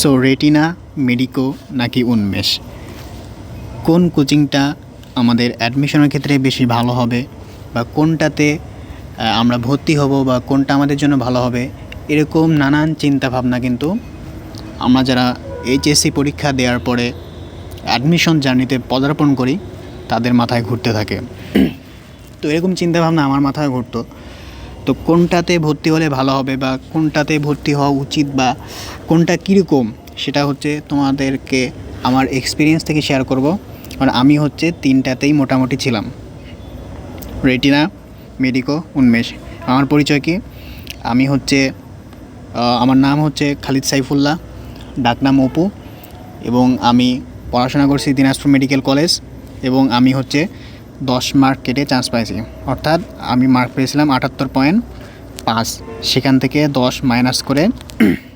So retina medico নাকি উন্মেষ? কোন কোচিংটা আমাদের অ্যাডমিশনের ক্ষেত্রে বেশি ভালো হবে বা কোনটাতে আমরা ভর্তি হব বা কোনটা আমাদের জন্য ভালো হবে, এরকম নানান চিন্তা ভাবনা কিন্তু আমরা যারা এইচএসসি পরীক্ষা দেওয়ার পরে অ্যাডমিশন জার্নিতে পদার্পণ করি, তাদের মাথায় ঘুরতে থাকে। তো এরকম চিন্তাভাবনা আমার মাথায় ঘুরতো। তো কোনটাতে ভর্তি হলে ভালো হবে বা কোনটাতে ভর্তি হওয়া উচিত বা কোনটা কীরকম, সেটা হচ্ছে তোমাদেরকে আমার এক্সপিরিয়েন্স থেকে শেয়ার করব। কারণ আমি হচ্ছে তিনটাতেই মোটামুটি ছিলাম। রেটিনা মেডিকো উন্মেষ। আমার পরিচয় কি? আমি হচ্ছে আমার নাম হচ্ছে খালিদ সাইফুল্লাহ, ডাকনাম অপু, এবং আমি পড়াশোনা করছি দিনাজপুর মেডিকেল কলেজ, এবং আমি হচ্ছে দশ মার্ক কেটে চান্স পাইছি। অর্থাৎ আমি মার্ক পেয়েছিলাম আটাত্তর পয়েন্ট পাঁচ। সেখান থেকে দশ মাইনাস করে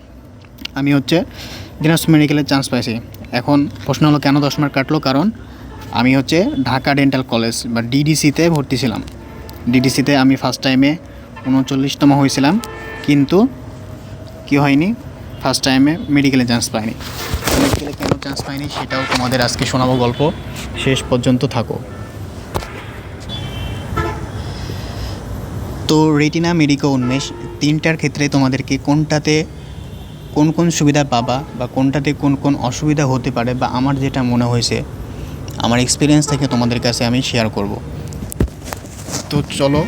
আমি হচ্ছে দিনাজপুর মেডিকেলে চান্স পাইছি। এখন প্রশ্ন হলো, কেন দশ মার্ক কাটলো? কারণ আমি হচ্ছে ঢাকা ডেন্টাল কলেজ বা ডিডিসিতে ভর্তি ছিলাম। ডিডিসিতে আমি ফার্স্ট টাইমে উনচল্লিশতম হয়েছিলাম। কিন্তু কি হয়নি? ফার্স্ট টাইমে মেডিকেলে চান্স পাইনি। মেডিকেলে কেন চান্স পাইনি? সেটাও তোমাদের আজকে শোনাবো গল্প। শেষ পর্যন্ত থাকো। তো রেটিনা মেডিকো উন্মেষ তিনটার ক্ষেত্রে তোমাদেরকে কোনটাতে কোন কোন সুবিধা পাবা বা কোনটাতে কোন কোন অসুবিধা হতে পারে বা আমার যেটা মনে হয়েছে, আমার এক্সপিরিয়েন্স থেকে তোমাদের কাছে আমি শেয়ার করব। তো চলো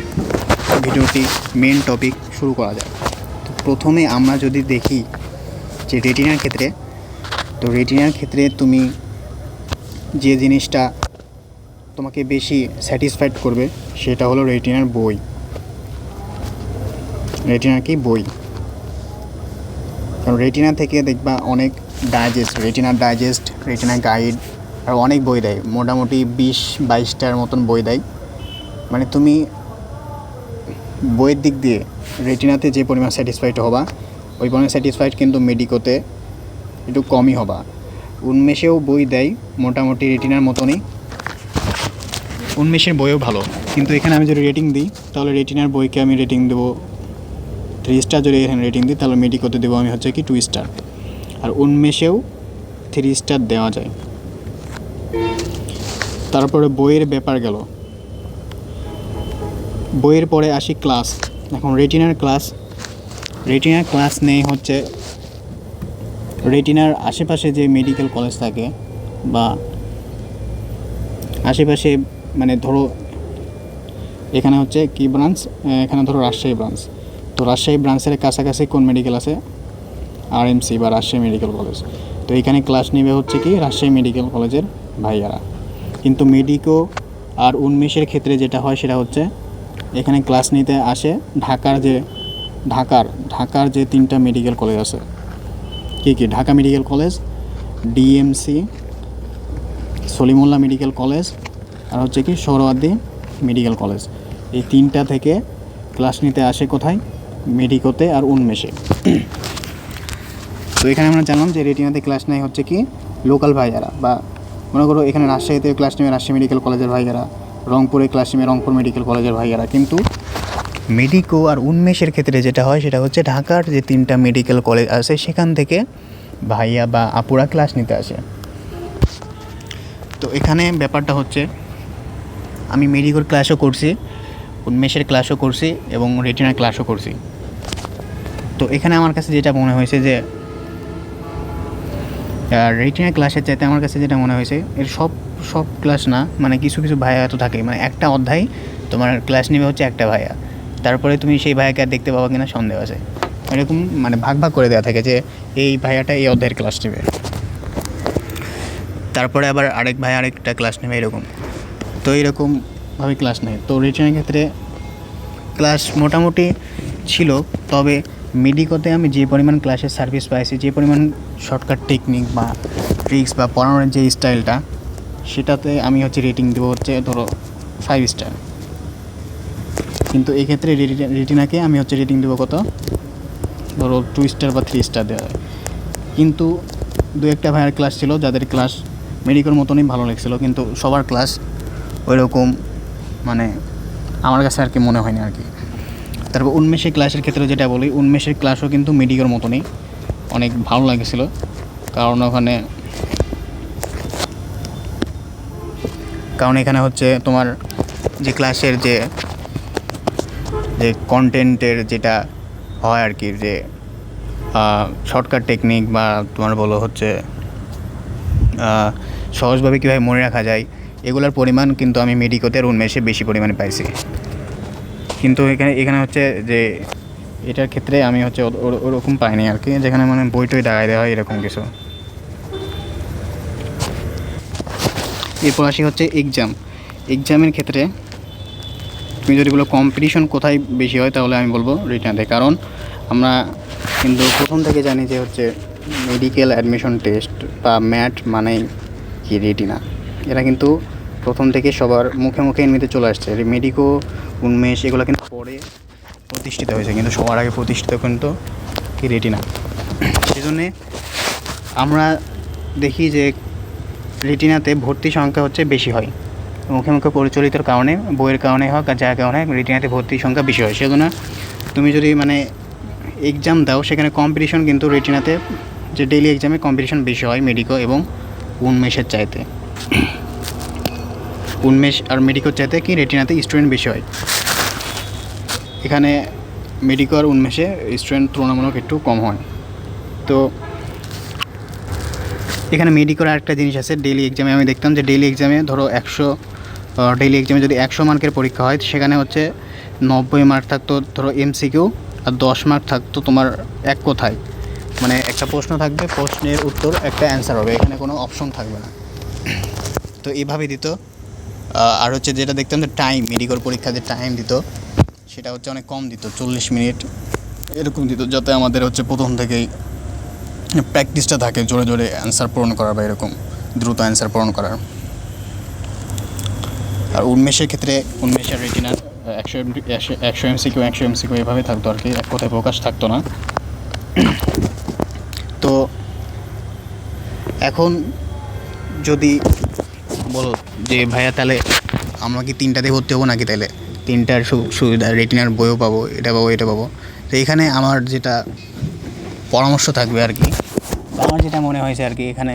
ভিডিওটি মেন টপিক শুরু করা যাক। তো প্রথমে আমরা যদি দেখি যে রেটিনার ক্ষেত্রে, তো রেটিনার ক্ষেত্রে তুমি যে জিনিসটা তোমাকে বেশি স্যাটিসফাইড করবে সেটা হলো রেটিনার বই। রেটিনার কি বই। কারণ রেটিনা থেকে দেখবা অনেক ডাইজেস্ট রেটিনার ডাইজেস্ট রেটিনা গাইড আর অনেক বই দেয়। মোটামুটি বিশ, বাইশটার মতন বই দেয়। মানে তুমি বইয়ের দিক দিয়ে রেটিনাতে যে পরিমাণ স্যাটিসফাইড হবা, ওই পরিমাণ স্যাটিসফাইড কিন্তু মেডিকোতে একটু কমই হবা। উন্মেষেও বই দেয়, মোটামুটি রেটিনার মতনই। উন্মেষের বইও ভালো। কিন্তু এখানে আমি যদি রেটিং দিই, তাহলে রেটিনার বইকে আমি রেটিং দেবো থ্রি স্টার যদি এখানে রেটিং দিই, তাহলে মেডিকোতে দেবো? আমি হচ্ছে কি টু স্টার আর উন্মেষেও থ্রি স্টার দেওয়া যায়। তারপরে বইয়ের ব্যাপার গেল। বইয়ের পরে আসি ক্লাস এখন রেটিনার ক্লাস রেটিনার ক্লাস নেই হচ্ছে রেটিনার আশেপাশে যে মেডিকেল কলেজ থাকে বা আশেপাশে মানে ধরো, এখানে হচ্ছে কি ব্রাঞ্চ এখানে ধরো রাজশাহী ব্রাঞ্চ তো রাজশাহী ব্রাঞ্চের কাছাকাছি কোন মেডিকেল আছে? আরএমসি বা রাজশাহী মেডিকেল কলেজ তো এখানে ক্লাস নেবে হচ্ছে কি রাজশাহী মেডিকেল কলেজের ভাইয়ারা। কিন্তু মেডিকো আর উন্মেষের ক্ষেত্রে যেটা হয় সেটা হচ্ছে এখানে ক্লাস নিতে আসে ঢাকার যে, ঢাকার ঢাকার যে তিনটা মেডিকেল কলেজ আছে। কী কী? Dhaka medical college DMC Salimullah medical college আর হচ্ছে কি সৌরওয়ার্দী মেডিকেল কলেজ এই তিনটা থেকে ক্লাস নিতে আসে কোথায়? মেডিকোতে আর উন্মেষে। তো এখানে আমরা জানলাম যে রেটিনাতে ক্লাস নেয় হচ্ছে কি লোকাল ভাইয়ারা বা মনে করো এখানে রাজশাহীতে ক্লাস নেবে রাজশাহী মেডিকেল কলেজের ভাইয়ারা, রংপুরে ক্লাস নেবে রংপুর মেডিকেল কলেজের ভাইয়ারা। কিন্তু মেডিকো আর উন্মেষের ক্ষেত্রে যেটা হয় সেটা হচ্ছে ঢাকার যে তিনটা মেডিকেল কলেজ আছে, সেখান থেকে ভাইয়া বা আপুরা ক্লাস নিতে আসে। তো এখানে ব্যাপারটা হচ্ছে, আমি মেডিকোর ক্লাসও করছি, উন্মেষের ক্লাসও করছি এবং রেটিনার ক্লাসও করছি। তো এখানে আমার কাছে যেটা মনে হয়েছে যে রেটিনার ক্লাসের চাইতে আমার কাছে যেটা মনে হয়েছে, এর সব সব ক্লাস না মানে কিছু কিছু ভাইয়া তো থাকে। মানে একটা অধ্যায়, তোমার ক্লাস নেবে হচ্ছে একটা ভাইয়া। তারপরে তুমি সেই ভাইয়াকে আর দেখতে পাবা কিনা সন্দেহ আছে। এরকম মানে ভাগ ভাগ করে দেওয়া থাকে যে, এই ভাইয়াটা এই অধ্যায়ের ক্লাস নেবে। তারপরে আবার আরেক ভাই আরেকটা ক্লাস নেবে এরকম। তো এরকমভাবে ক্লাস নেয়। তো রিটার্নের ক্ষেত্রে ক্লাস মোটামুটি ছিল, তবে মেডিকোতে আমি যে পরিমাণ ক্লাসের সার্ভিস পাইছি, যে পরিমাণ শর্টকাট টেকনিক বা ট্রিক্স বা পড়ানোর যে স্টাইলটা সেটাতে আমি হচ্ছে রেটিং দেবো হচ্ছে ধরো ফাইভ স্টার কিন্তু এক্ষেত্রে রেটিনাকে আমি হচ্ছে রেটিং দেবো কত? ধরো টু স্টার বা থ্রি স্টার দেওয়া হয় কিন্তু দু একটা ভাইয়ের ক্লাস ছিল, যাদের ক্লাস মেডিকোর মতনই ভালো লাগছিল, কিন্তু সবার ক্লাস ওই রকম মানে আমার কাছে আর কি মনে হয়নি আর কি। তারপর উন্মেষের ক্লাসের ক্ষেত্রে যেটা বলি, উন্মেষের ক্লাসও কিন্তু মেডিকেল মতনই। অনেক ভালো লাগেছিলো। কারণ ওখানে কারণ এখানে হচ্ছে তোমার যে ক্লাসের যে যে কন্টেন্টের যেটা হয় আর কি, যে শর্টকাট টেকনিক বা তোমার বলো হচ্ছে সহজভাবে কীভাবে মনে রাখা যায়, এগুলোর পরিমাণ কিন্তু আমি মেডিকোতে আর উন্মেষে বেশি পরিমাণে পাইছি। কিন্তু এখানে এখানে হচ্ছে যে এটার ক্ষেত্রে আমি হচ্ছে ওরকম পাইনি আর কি, যেখানে মানে বই টই দাগাই দেওয়া হয় এরকম কিছু। এরপর আসি হচ্ছে এক্সাম এক্সামের ক্ষেত্রে তুমি যদি বলো কম্পিটিশন কোথায় বেশি হয়, তাহলে আমি বলব রিটার্নতে কারণ আমরা কিন্তু প্রথম থেকে জানি যে হচ্ছে মেডিকেল অ্যাডমিশন টেস্ট বা ম্যাট মানেই কি রেটিনা এরা কিন্তু প্রথম থেকে সবার মুখে মুখে এমনিতে চলে আসছে। মেডিকো, উন্মেষ, এগুলো কিন্তু পরে প্রতিষ্ঠিত হয়েছে, কিন্তু সবার আগে প্রতিষ্ঠিত কিন্তু কি রেটিনা। সেই জন্যে আমরা দেখি যে রেটিনাতে ভর্তি সংখ্যা হচ্ছে বেশি হয়। মুখে মুখে পরিচালিতর কারণে, বইয়ের কারণে হোক আর যার কারণে রেটিনাতে ভর্তির সংখ্যা বেশি হয়। সেজন্য তুমি যদি মানে এক্সাম দাও, সেখানে কম্পিটিশন কিন্তু রেটিনাতে যে ডেইলি এক্সামে কম্পিটিশন বেশি হয়, মেডিকো এবং উন্মেষের চাইতে। উন্মেষ আর মেডিকোর চাইতে কি রেটিনাতে স্টুডেন্ট বেশি হয়? এখানে মেডিকো আর উন্মেষে স্টুডেন্ট তুলনামূলক একটু কম হয়। তো এখানে মেডিকোর আরেকটা জিনিস আছে ডেইলি এক্সামে আমি দেখতাম যে ডেইলি এক্সামে ধরো একশো ডেইলি এক্সামে যদি একশো মার্কের পরীক্ষা হয়, সেখানে হচ্ছে নব্বই মার্ক থাকতো ধরো এমসিকিউ আর দশ মার্ক থাকতো তোমার এক কোথায়। মানে একটা প্রশ্ন থাকবে, প্রশ্নের উত্তর, একটা অ্যান্সার হবে, এখানে কোনো অপশন থাকবে না। তো এইভাবে দিত। আর হচ্ছে যেটা দেখতাম যে টাইম মেডিকোর পরীক্ষা যে টাইম দিত, সেটা হচ্ছে অনেক কম দিত, চল্লিশ মিনিট। এরকম দিত, যাতে আমাদের হচ্ছে প্রথম থেকেই প্র্যাকটিসটা থাকে, জোরে জোরে অ্যান্সার পূরণ করার বা এরকম, দ্রুত অ্যান্সার পূরণ করার। আর উন্মেষের ক্ষেত্রে, উন্মেষের রেটিনার একশো একশো এমসিকিউ একশো এমসিকিউ এভাবে থাকতো আর কি, এক কথায় প্রকাশ থাকতো না। তো এখন যদি বলো যে, ভাইয়া, তাহলে আমরা কি তিনটাতে ভর্তি হব নাকি তাহলে? তিনটার সুবিধা, রেটিনার বইও পাবো, এটা পাবো এটা পাবো। তো এখানে আমার যেটা পরামর্শ থাকবে আর কি, আমার যেটা মনে হয়েছে আর কি এখানে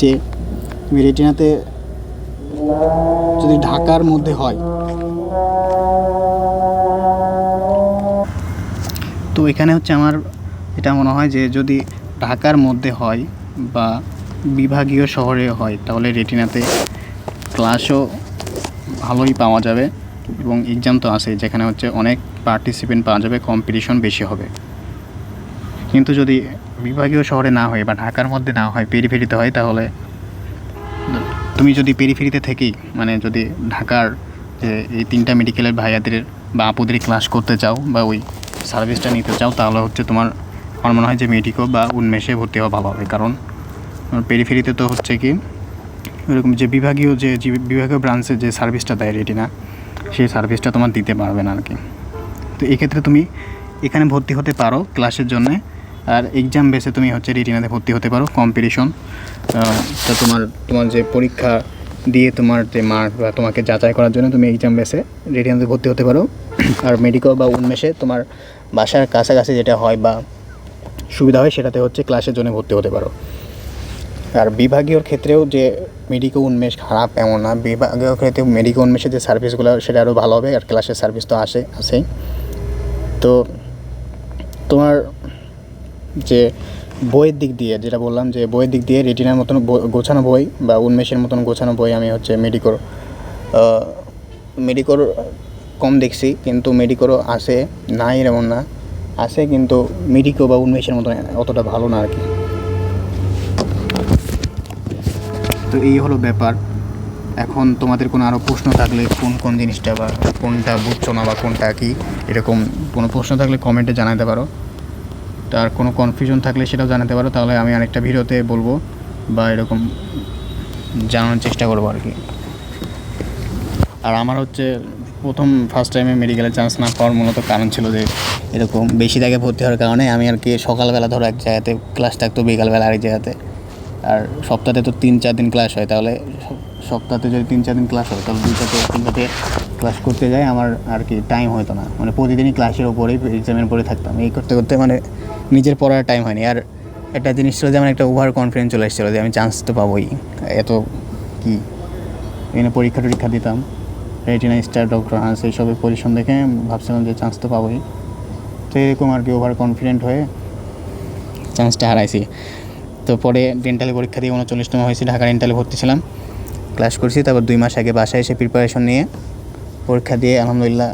যে রেটিনাতে যদি ঢাকার মধ্যে হয়। তো এখানে হচ্ছে আমার এটা মনে হয় যে, যদি ঢাকার মধ্যে হয় বা বিভাগীয় শহরে হয়, তাহলে রেটিনাতে ক্লাসও ভালোই পাওয়া যাবে এবং এক্সাম তো আছে যেখানে হচ্ছে অনেক পার্টিসিপেন্ট পাওয়া যাবে কম্পিটিশন বেশি হবে। কিন্তু যদি বিভাগীয় শহরে না হয় বা ঢাকার মধ্যে না হয় পেরিফেরিতে হয়, তাহলে তুমি যদি পেরিফেরিতে থেকেই মানে যদি ঢাকার যে এই তিনটা মেডিকেলের ভাইয়াদের বা আপুদের ক্লাস করতে চাও বা ওই সার্ভিসটা নিতে চাও, তাহলে হচ্ছে তোমার, আমার মনে হয় যে মেডিকো বা উন্মেষে ভর্তি হওয়া ভালো হবে। কারণ পেরিফেরিতে তো হচ্ছে কি, এরকম যে বিভাগীয় যে যে বিভাগীয় ব্রাঞ্চে যে সার্ভিসটা দেয় রেটিনা সেই সার্ভিসটা তোমার দিতে পারবে না আর কি তো এক্ষেত্রে তুমি এখানে ভর্তি হতে পারো ক্লাসের জন্য, আর এক্সাম বেসে তুমি হচ্ছে রেটিনাতে ভর্তি হতে পারো কম্পিটিশন তা তোমার তোমার যে পরীক্ষা দিয়ে তোমার যে মার্ক বা তোমাকে যাচাই করার জন্য তুমি এক্সাম বেসে রেটিনাতে ভর্তি হতে পারো। আর মেডিকেল বা উন্মেষে তোমার বাসার কাছাকাছি যেটা হয় বা সুবিধা হয় সেটাতে হচ্ছে ক্লাসের জন্য ভর্তি হতে পারো। আর বিভাগীয় ক্ষেত্রেও যে মেডিকেল উন্মেষ খারাপ এমন না। বিভাগীয় ক্ষেত্রে মেডিকেল উন্মেষের যে সার্ভিসগুলো সেটা আরও ভালো হবে, আর ক্লাসের সার্ভিস তো আসে আসেই তো তোমার যে বইয়ের দিক দিয়ে, যেটা বললাম যে বইয়ের দিক দিয়ে রেটিনার মতন গোছানো বই বা উন্মেষের মতন গোছানো বই আমি হচ্ছে মেডিকোর মেডিকোর কম দেখছি, কিন্তু মেডিকোরও আসে নাই এমন না। আসে কিন্তু মেডিকো বা উন্মেষের মতন অতটা ভালো না আর কি। তো এই হলো ব্যাপার। এখন তোমাদের কোনো আরও প্রশ্ন থাকলে কোন কোন জিনিসটা বা কোনটা বুঝছ না বা কোনটা কি, এরকম কোনো প্রশ্ন থাকলে কমেন্টে জানাতে পারো। তার কোনো কনফিউশন থাকলে সেটাও জানাতে পারো, তাহলে আমি আরেকটা ভিডিওতে বলব বা এরকম জানানোর চেষ্টা করব আর কি। আর আমার হচ্ছে প্রথম ফার্স্ট টাইমে মেডিকেলের চান্স না পাওয়ার মূলত কারণ ছিল যে এরকম বেশি জায়গায় ভর্তি হওয়ার কারণে আমি আর কি সকালবেলা ধরো এক জায়গাতে ক্লাস থাকতো, বিকালবেলা আরেক জায়গাতে। আর সপ্তাহে তো তিন, চার দিন ক্লাস হয়, তাহলে সপ্তাহে যদি তিন, চার দিন ক্লাস হয়, তাহলে দুইটাতে তিনটাতে ক্লাস করতে যাই, আমার আর কি টাইম হতো না। মানে প্রতিদিনই ক্লাসের ওপরেই এক্সামের উপরে থাকতাম। এই করতে করতে মানে নিজের পড়ার টাইম হয়নি। আর একটা জিনিস ছিল যে, আমার একটা ওভার কনফিডেন্স চলে এসেছিল যে, আমি চান্স তো পাবোই। এত কি? এখানে পরীক্ষা টরীক্ষা দিতাম। রেটিনা স্টার ডক্টর হান্স এইসবের পরিশ্রম দেখে ভাবছিলাম যে চান্স তো পাবোই। তো এরকম আর কি ওভার কনফিডেন্ট হয়ে চান্সটা হারাইছি। তো পরে ডেন্টালি পরীক্ষা দিয়ে উনচল্লিশতম হয়েছি ঢাকা ডেন্টালে ভর্তি ছিলাম। ক্লাস করছি, তারপর দুই মাস আগে বাসায় এসে প্রিপারেশন নিয়ে পরীক্ষা দিয়ে আলহামদুলিল্লাহ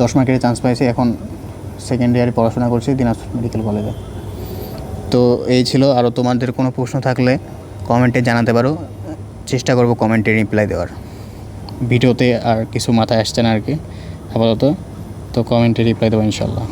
দশ মার্কের চান্স পাইছি। এখন সেকেন্ড ইয়ারে পড়াশোনা করছি দিনাজপুর মেডিকেল কলেজে তো এই ছিল আরও তোমাদের কোনো প্রশ্ন থাকলে কমেন্টে জানাতে পারো। চেষ্টা করব কমেন্টে রিপ্লাই দেওয়ার। ভিডিওতে আর কিছু মাথায় আসছে না আর কি, আপাতত। তো কমেন্টে রিপ্লাই দেবো ইনশাল্লাহ।